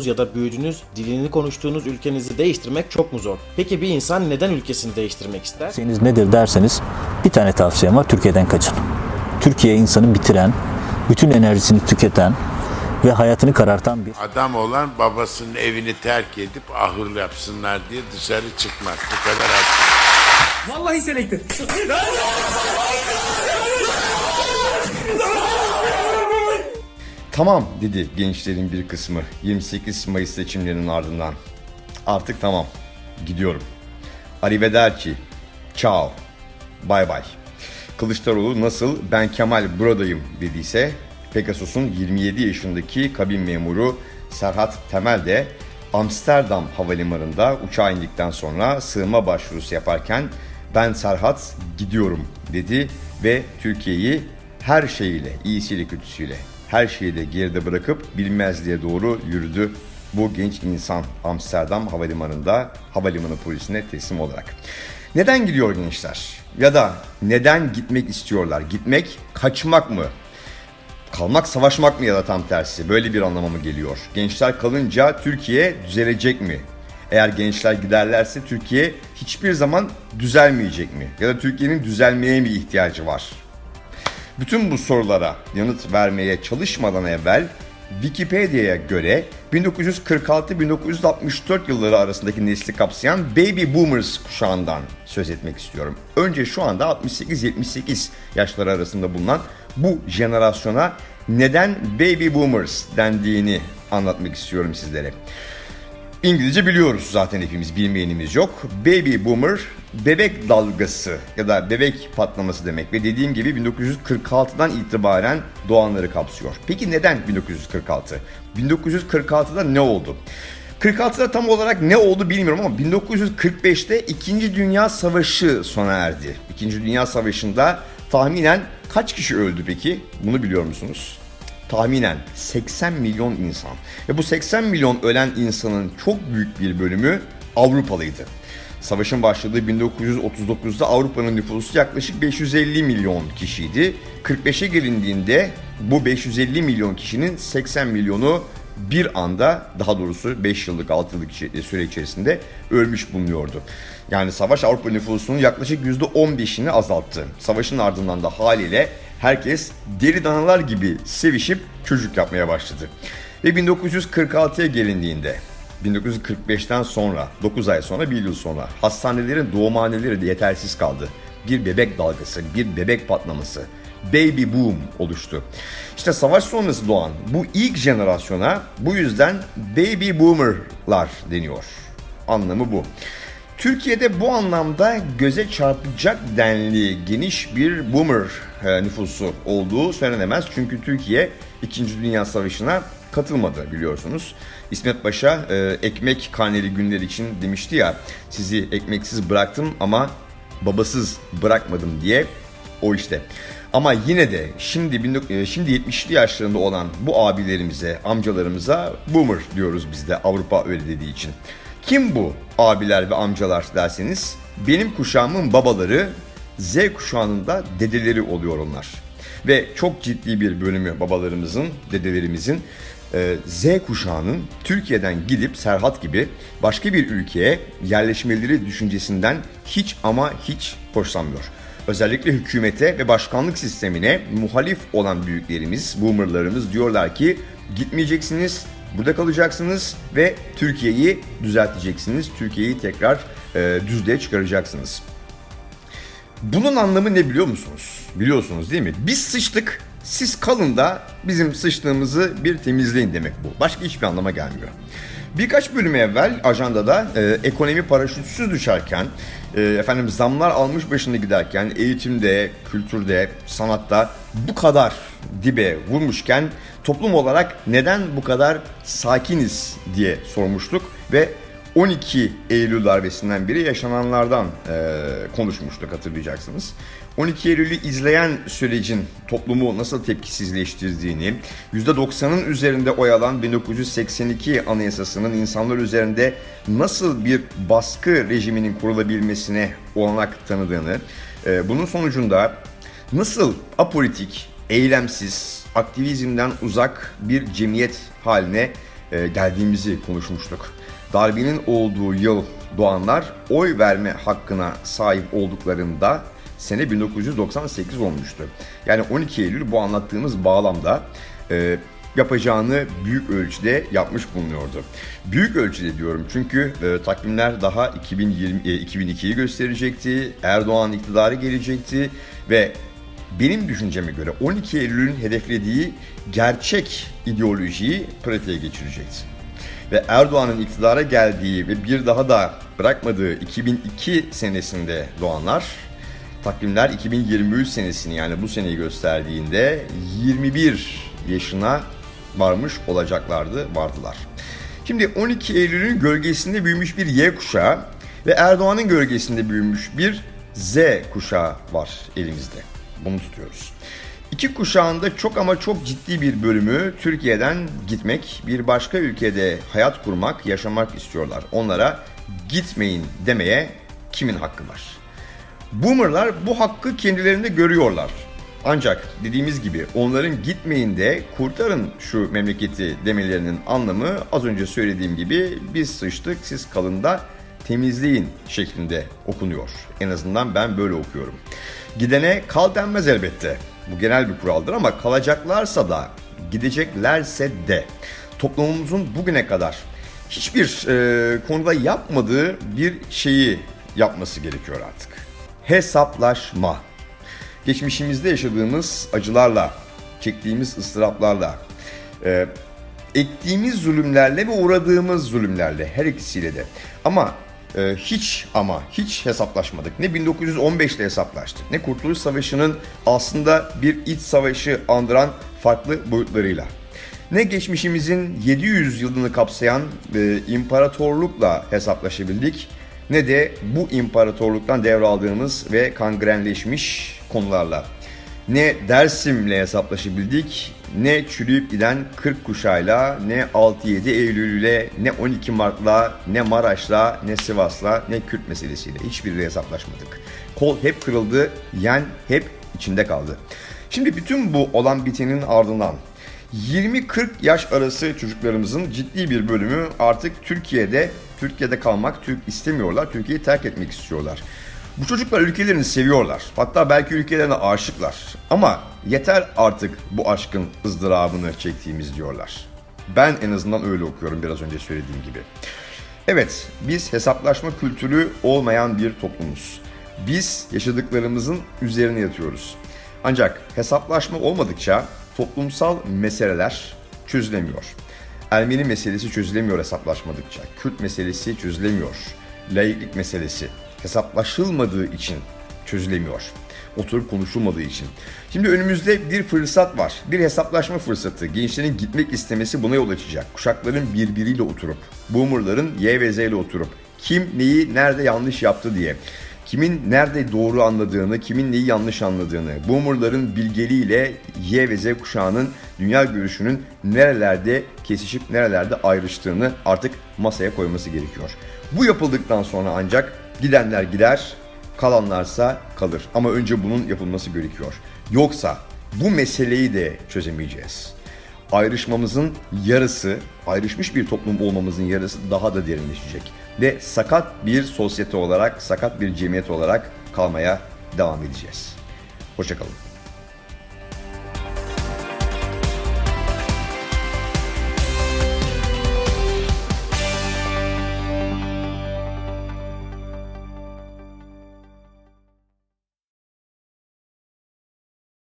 doğduğunuz ya da büyüdüğünüz, dilini konuştuğunuz ülkenizi değiştirmek çok mu zor? Peki bir insan neden ülkesini değiştirmek ister? Tavsiyeniz nedir derseniz bir tane tavsiyem var Türkiye'den kaçın. Türkiye insanı bitiren, bütün enerjisini tüketen ve hayatını karartan bir Adam olan babasının evini terk edip ahır yapsınlar diye dışarı çıkmaz. Bu kadar açık. Vallahi selekti. Tamam dedi gençlerin bir kısmı 28 Mayıs seçimlerinin ardından. Artık tamam. Gidiyorum. Arrivederci. Ciao. Bay bay. Kılıçdaroğlu nasıl ben Kemal buradayım dediyse Pegasus'un 27 yaşındaki kabin memuru Serhat Temel de Amsterdam havalimanında uçağa indikten sonra sığınma başvurusu yaparken ben Serhat gidiyorum dedi ve Türkiye'yi her şeyiyle, iyisiyle kötüsüyle, her şeyi de geride bırakıp bilmezliğe doğru yürüdü bu genç insan Amsterdam havalimanında havalimanı polisine teslim olarak. Neden gidiyor gençler? Ya da neden gitmek istiyorlar? Gitmek kaçmak mı? Kalmak savaşmak mı ya da tam tersi? Böyle bir anlama mı geliyor? Gençler kalınca Türkiye düzelecek mi? Eğer gençler giderlerse Türkiye hiçbir zaman düzelmeyecek mi? Ya da Türkiye'nin düzelmeye mi ihtiyacı var? Bütün bu sorulara yanıt vermeye çalışmadan evvel Wikipedia'ya göre 1946-1964 yılları arasındaki nesli kapsayan Baby Boomers kuşağından söz etmek istiyorum. Önce şu anda 68-78 yaşları arasında bulunan bu jenerasyona neden Baby Boomers dendiğini anlatmak istiyorum sizlere. İngilizce biliyoruz zaten hepimiz bilmeyenimiz yok. Baby boomer bebek dalgası ya da bebek patlaması demek ve dediğim gibi 1946'dan itibaren doğanları kapsıyor. Peki neden 1946? 1946'da ne oldu? 46'da tam olarak ne oldu bilmiyorum ama 1945'te 2. Dünya Savaşı sona erdi. 2. Dünya Savaşı'nda tahminen kaç kişi öldü peki? Bunu biliyor musunuz? Tahminen 80 milyon insan. Ve bu 80 milyon ölen insanın çok büyük bir bölümü Avrupalıydı. Savaşın başladığı 1939'da Avrupa'nın nüfusu yaklaşık 550 milyon kişiydi. 45'e gelindiğinde bu 550 milyon kişinin 80 milyonu bir anda daha doğrusu 5 yıllık 6 yıllık süre içerisinde ölmüş bulunuyordu. Yani savaş Avrupa nüfusunun yaklaşık %15'ini azalttı. Savaşın ardından da haliyle herkes deri danalar gibi sevişip çocuk yapmaya başladı. Ve 1946'ya gelindiğinde 1945'ten sonra 9 ay sonra 1 yıl sonra hastanelerin doğumhaneleri de yetersiz kaldı. Bir bebek dalgası, bir bebek patlaması, baby boom oluştu. İşte savaş sonrası doğan bu ilk jenerasyona bu yüzden baby boomerlar deniyor. Anlamı bu. Türkiye'de bu anlamda göze çarpacak denli geniş bir boomer e, nüfusu olduğu söylenemez. Çünkü Türkiye 2. Dünya Savaşı'na katılmadı biliyorsunuz. İsmet Paşa e, ekmek karneli günler için demişti ya sizi ekmeksiz bıraktım ama babasız bırakmadım diye o işte. Ama yine de şimdi e, şimdi 70'li yaşlarında olan bu abilerimize, amcalarımıza boomer diyoruz biz de Avrupa öyle dediği için. Kim bu abiler ve amcalar derseniz benim kuşağımın babaları Z kuşağının da dedeleri oluyor onlar. Ve çok ciddi bir bölümü babalarımızın, dedelerimizin e, Z kuşağının Türkiye'den gidip Serhat gibi başka bir ülkeye yerleşmeleri düşüncesinden hiç ama hiç hoşlanmıyor. Özellikle hükümete ve başkanlık sistemine muhalif olan büyüklerimiz, boomerlarımız diyorlar ki gitmeyeceksiniz, burada kalacaksınız ve Türkiye'yi düzelteceksiniz. Türkiye'yi tekrar e, düzlüğe çıkaracaksınız. Bunun anlamı ne biliyor musunuz? Biliyorsunuz değil mi? Biz sıçtık, siz kalın da bizim sıçtığımızı bir temizleyin demek bu. Başka hiçbir anlama gelmiyor. Birkaç bölüm evvel ajandada e, ekonomi paraşütsüz düşerken, e, efendim zamlar almış başını giderken, eğitimde, kültürde, sanatta bu kadar dibe vurmuşken toplum olarak neden bu kadar sakiniz diye sormuştuk ve 12 Eylül darbesinden biri yaşananlardan e, konuşmuştuk hatırlayacaksınız. 12 Eylül'ü izleyen sürecin toplumu nasıl tepkisizleştirdiğini, %90'ın üzerinde oy alan 1982 Anayasası'nın insanlar üzerinde nasıl bir baskı rejiminin kurulabilmesine olanak tanıdığını, e, bunun sonucunda nasıl apolitik, eylemsiz, aktivizmden uzak bir cemiyet haline e, geldiğimizi konuşmuştuk. Darbenin olduğu yıl doğanlar oy verme hakkına sahip olduklarında sene 1998 olmuştu. Yani 12 Eylül bu anlattığımız bağlamda e, yapacağını büyük ölçüde yapmış bulunuyordu. Büyük ölçüde diyorum çünkü e, takvimler daha 2020 e, 2002'yi gösterecekti. Erdoğan iktidarı gelecekti ve benim düşünceme göre 12 Eylül'ün hedeflediği gerçek ideolojiyi pratiğe geçirecekti. Ve Erdoğan'ın iktidara geldiği ve bir daha da bırakmadığı 2002 senesinde doğanlar takvimler 2023 senesini yani bu seneyi gösterdiğinde 21 yaşına varmış olacaklardı, vardılar. Şimdi 12 Eylül'ün gölgesinde büyümüş bir Y kuşağı ve Erdoğan'ın gölgesinde büyümüş bir Z kuşağı var elimizde. Bunu tutuyoruz. İki kuşağında çok ama çok ciddi bir bölümü Türkiye'den gitmek, bir başka ülkede hayat kurmak, yaşamak istiyorlar. Onlara gitmeyin demeye kimin hakkı var? Boomerlar bu hakkı kendilerinde görüyorlar. Ancak dediğimiz gibi onların gitmeyin de kurtarın şu memleketi demelerinin anlamı az önce söylediğim gibi biz sıçtık siz kalın da temizleyin şeklinde okunuyor. En azından ben böyle okuyorum. Gidene kal denmez elbette. Bu genel bir kuraldır ama kalacaklarsa da gideceklerse de toplumumuzun bugüne kadar hiçbir e, konuda yapmadığı bir şeyi yapması gerekiyor artık. Hesaplaşma. Geçmişimizde yaşadığımız acılarla, çektiğimiz ıstıraplarla, e, ektiğimiz zulümlerle ve uğradığımız zulümlerle her ikisiyle de. Ama e, hiç ama hiç hesaplaşmadık. Ne 1915'te hesaplaştık. Ne Kurtuluş Savaşı'nın aslında bir iç savaşı andıran farklı boyutlarıyla. Ne geçmişimizin 700 yılını kapsayan e, imparatorlukla hesaplaşabildik ne de bu imparatorluktan devraldığımız ve kangrenleşmiş konularla. Ne Dersim'le hesaplaşabildik, ne çürüyüp giden 40 kuşayla, ne 6-7 Eylül'le, ne 12 Mart'la, ne Maraş'la, ne Sivas'la, ne Kürt meselesiyle hiçbiriyle hesaplaşmadık. Kol hep kırıldı, yen hep içinde kaldı. Şimdi bütün bu olan bitenin ardından 20-40 yaş arası çocuklarımızın ciddi bir bölümü artık Türkiye'de Türkiye'de kalmak Türk istemiyorlar. Türkiye'yi terk etmek istiyorlar. Bu çocuklar ülkelerini seviyorlar. Hatta belki ülkelerine aşıklar. Ama yeter artık bu aşkın ızdırabını çektiğimiz diyorlar. Ben en azından öyle okuyorum biraz önce söylediğim gibi. Evet, biz hesaplaşma kültürü olmayan bir toplumuz. Biz yaşadıklarımızın üzerine yatıyoruz. Ancak hesaplaşma olmadıkça toplumsal meseleler çözülemiyor. Ermeni meselesi çözülemiyor hesaplaşmadıkça. Kürt meselesi çözülemiyor. Laiklik meselesi hesaplaşılmadığı için çözülemiyor. Oturup konuşulmadığı için. Şimdi önümüzde bir fırsat var. Bir hesaplaşma fırsatı. Gençlerin gitmek istemesi buna yol açacak. Kuşakların birbiriyle oturup, boomerların Y ve Z ile oturup kim neyi nerede yanlış yaptı diye kimin nerede doğru anladığını, kimin neyi yanlış anladığını, boomerların bilgeliğiyle Y ve Z kuşağının dünya görüşünün nerelerde kesişip nerelerde ayrıştığını artık masaya koyması gerekiyor. Bu yapıldıktan sonra ancak gidenler gider, kalanlarsa kalır. Ama önce bunun yapılması gerekiyor. Yoksa bu meseleyi de çözemeyeceğiz ayrışmamızın yarısı, ayrışmış bir toplum olmamızın yarısı daha da derinleşecek. Ve sakat bir sosyete olarak, sakat bir cemiyet olarak kalmaya devam edeceğiz. Hoşçakalın.